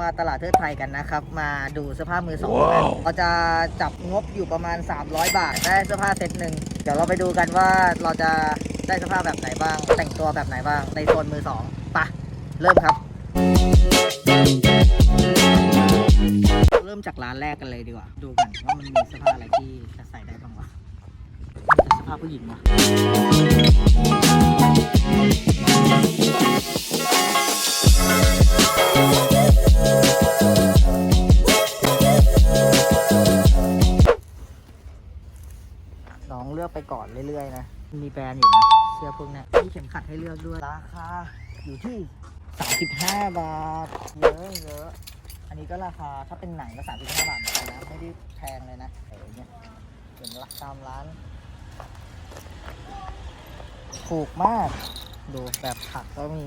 มาตลาดเทิดไทยกันนะครับ มาดูเสื้อผ้ามือสองกันเราจะจับงบอยู่ประมาณ 300 บาท ได้เสื้อผ้าเซตหนึ่งเดี๋ยวเราไปดูกันว่าเราจะได้เสื้อผ้าแบบไหนบ้าง แต่งตัวแบบไหนบ้าง ในโซนมือสองไปะเริ่มครับ เริ่มจากร้านแรกกันเลยดีกว่า ดูกันว่ามันมีเสื้อผ้าอะไรที่จะใส่ได้บ้างวะแต่เสื้อผ้าผู้หญิงวะ ก่อนเรื่อยๆนะ มีแบรนด์อยู่นะ เสื้อพวกเนี้ยมีเข็มขัดให้เลือกด้วย ราคาอยู่ที่ 35 บาท เยอะเยอะอันนี้ก็ราคาถ้าเป็นหนังก็ 35 บาทเหมือนกันนะ ไม่ได้แพงเลยนะเนี่ยเห็นราคาตามร้าน ถูกมาก ดูแบบผักก็มี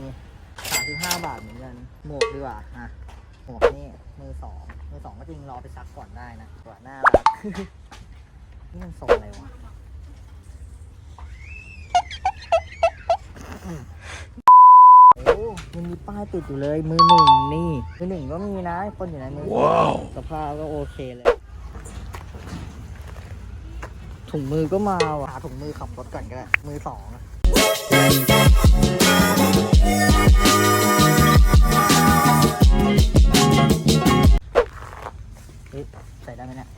35 บาทเหมือนกัน หมวกดีกว่าอะหมวกนี่มือสองมือสองก็จริงรอไปซักก่อนได้นะตัวหน้ารักนี่มันทรงอะไรวะ โอ้มันมีป้ายติดอยู่เลย มือหนึ่งนี่ มือหนึ่งก็มีนะคนอยู่ในมือว้าวสภาพก็โอเคเลย ถุงมือก็มาว่ะหาถุงมือขับรถก่อนก็ได้ มือสองอะเฮ้ยใส่ได้ไหมเนี่ย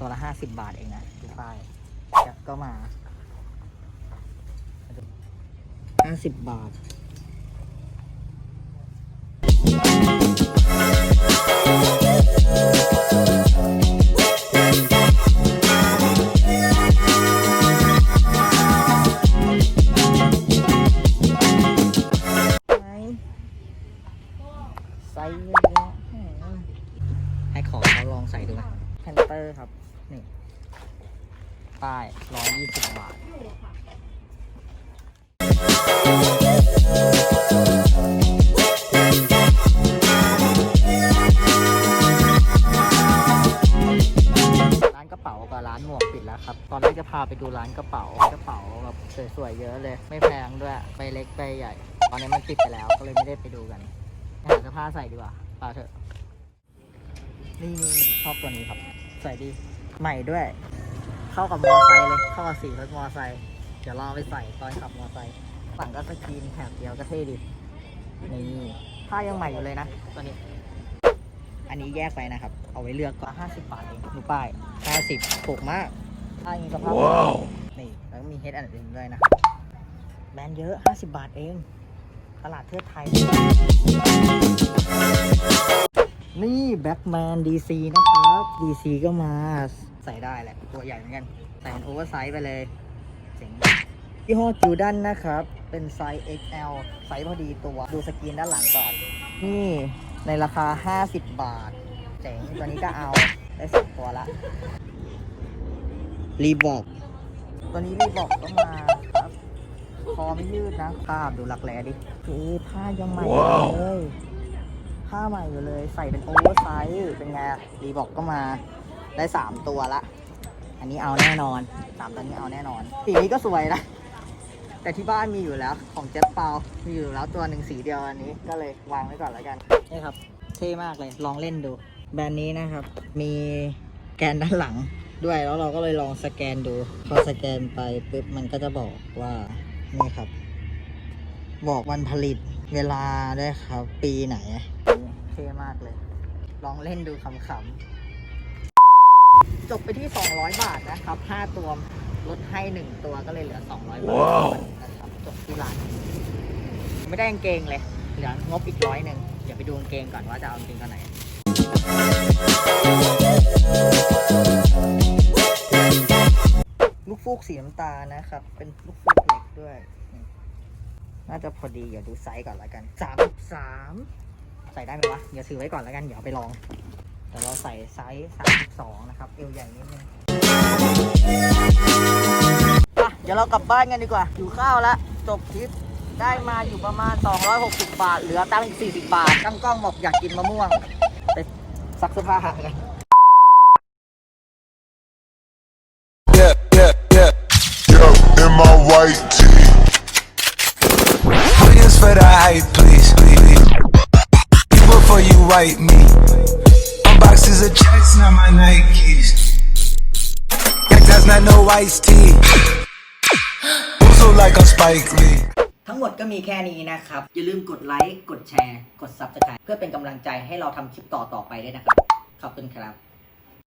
ตัวละห้าสิบบาทเองนะดูป้ายแจ็คก็มา ห้าสิบบาทไหนไซส์เยอะแยะอืมให้ขอเขาลองใส่ดูนะแพนเตอร์ครับ นี่ป้ายร้อยยี่สิบบาท ร้านกระเป๋ากับร้านหมวกปิดแล้วครับ ตอนแรกจะพาไปดูร้านกระเป๋ากระเป๋าแบบสวยๆเยอะเลย ไม่แพงด้วยใบเล็กใบใหญ่ ตอนนี้มันปิดไปแล้วก็เลยไม่ได้ไปดูกันหาเสื้อผ้าใส่ดีกว่าปาเถอะ นี่ชอบตัวนี้ครับ ใส่ดี ใหม่ด้วย เข้ากับมอไซค์เลย เข้ากับสีรถมอไซค์ เดี๋ยวลองไปใส่ตอนขับมอไซค์ ฝั่งก็สกรีนแถบเดียวก็เท่ดีนี่ผ้ายังใหม่อยู่เลยนะตัวนี้ อันนี้แยกไปนะครับ เอาไว้เลือกก็50 บาทเองดูป้าย50ถูกมากป้ายมีสภาพนี่แล้วก็มีเฮดอันอื่นด้วยนะครับแบรนด์เยอะ 50 บาทเอง ตลาดเทิดไทย นี่แบ็ k แมนดีซีนะครับ DC ก็มาใส่ได้แหละ ตัวใหญ่เหมือนกัน ใส่เป็นโอเวอร์ไซส์ไปเลยเจ๋งยี่ห้อจูดันนะครับ เป็นไซส์ XL ไซส์พอดีตัวดูสกรีนด้านหลังก่อน นี่ในราคา 50 บาท เจ๋งตัวนี้ก็เอาได้สองตัวละรีบอกตัวนี้รีบอกก็มาครับคอไม่ยืดนะภาพดูหลักแหลดิเอ๊ะผ้ายังใหม่อยู่เลยผ้าใหม่อยู่เลยใส่เป็นโอเวอร์ไซส์เป็นไงรีบอกก็มาได้ 3 ตัวละ อันนี้เอาแน่นอนสามตัวนี้เอาแน่นอนสีนี้ก็สวยนะ แต่ที่บ้านมีอยู่แล้วของเจ็ตเปามีอยู่แล้วตัวหนึ่งสีเดียวอันนี้ก็เลยวางไว้ก่อนแล้วกันนี่ครับเท่มากเลยลองเล่นดู แบรนด์นี้นะครับ มีแกนด้านหลังด้วยแล้วเราก็เลยลองสแกนดู พอสแกนไปปุ๊บมันก็จะบอกว่านี่ครับ บอกวันผลิตเวลาได้ครับ ปีไหนเท่มากเลย ลองเล่นดูขำๆ จบไปที่ 200 บาทนะครับ 5 ตัวลดให้ 1 ตัวก็เลยเหลือ 200 บาทนะครับจบที่ร้านไม่ได้กางเกงเลยเหลืองบอีกร้อยหนึ่งเดี๋ยวไปดูกางเกงก่อนว่าจะเอากางเกงตัวไหนลูกฟูกสีน้ำตาลนะครับ เป็นลูกฟูกเล็กด้วยนี่น่าจะพอดี เดี๋ยวดูไซส์ก่อนแล้วกันสามสามใส่ได้ไหมวะ เดี๋ยวซื้อไว้ก่อนแล้วกัน เดี๋ยวเอาไปลอง แต่เราใส่ไซส์สามสิบสองนะครับ เอวใหญ่นิดนึงอะเดี๋ยวเรากลับบ้านกันดีกว่า อยู่ข้าวแล้วจบทริปได้มาอยู่ประมาณ 260 บาท เหลือตังค์อีก 40 บาทตั้งกล้องบอกอยากกินมะม่วง ไปซักเสื้อผ้ากัน yeah, yeah, yeah. Yo, in my white tee. Millions for the hype, please, please. white meat. My iced tea. Also like I'm Spike Lee. ทั้งหมดก็มีแค่นี้นะครับ อย่าลืมกดไลค์ กดแชร์ กด Subscribe เพื่อเป็นกำลังใจให้เราทำคลิปต่อ ๆ ไปด้วยนะครับ ขอบคุณครับ